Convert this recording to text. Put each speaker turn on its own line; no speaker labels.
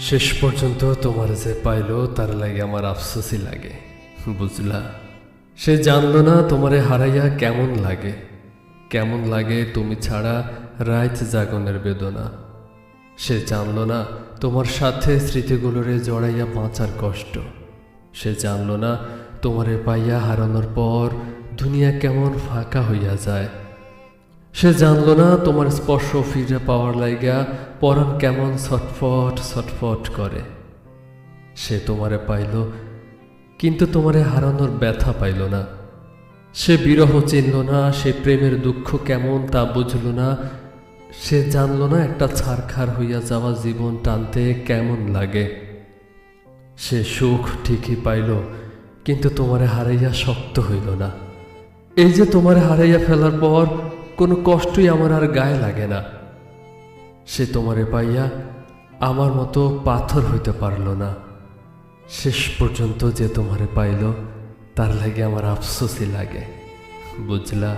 শেষ পর্যন্ত তোমার যে পাইলো, তার লাগে আমার আফসোসই লাগে। বুঝলা? সে জানলো না তোমারে হারাইয়া কেমন লাগে। কেমন লাগে তুমি ছাড়া রাইত জাগনের বেদনা। সে জানলো না তোমার সাথে স্মৃতিগুলোরে জড়াইয়া বাঁচার কষ্ট। সে জানলো না তোমারে পাইয়া হারানোর পর দুনিয়া কেমন ফাঁকা হইয়া যায়। সে জানলো না তোমার স্পর্শ ফিরে পাওয়ার লাইগা পরাণ কেমন ছটফট ছটফট করে। সে তোমারে পাইল, কিন্তু তোমারে হারানোর ব্যথা পাইল না। সে বিরহ চিনল না, সে প্রেমের দুঃখ কেমন তা বুঝল না। সে জানল না একটা ছারখার হইয়া যাওয়া জীবন টানতে কেমন লাগে। সে সুখ ঠিকই পাইল, কিন্তু তোমারে হারাইয়া শক্ত হইল না। এই যে তোমারে হারাইয়া ফেলার পর কোনো কষ্টই আমার আর গায়ে লাগে না। সে তোমারে পাইয়া আমার মতো পাথর হইতে পারল না। শেষ পর্যন্ত যে তোমারে পাইল, তার লাগে আমার আফসোসই লাগে। বুঝলা?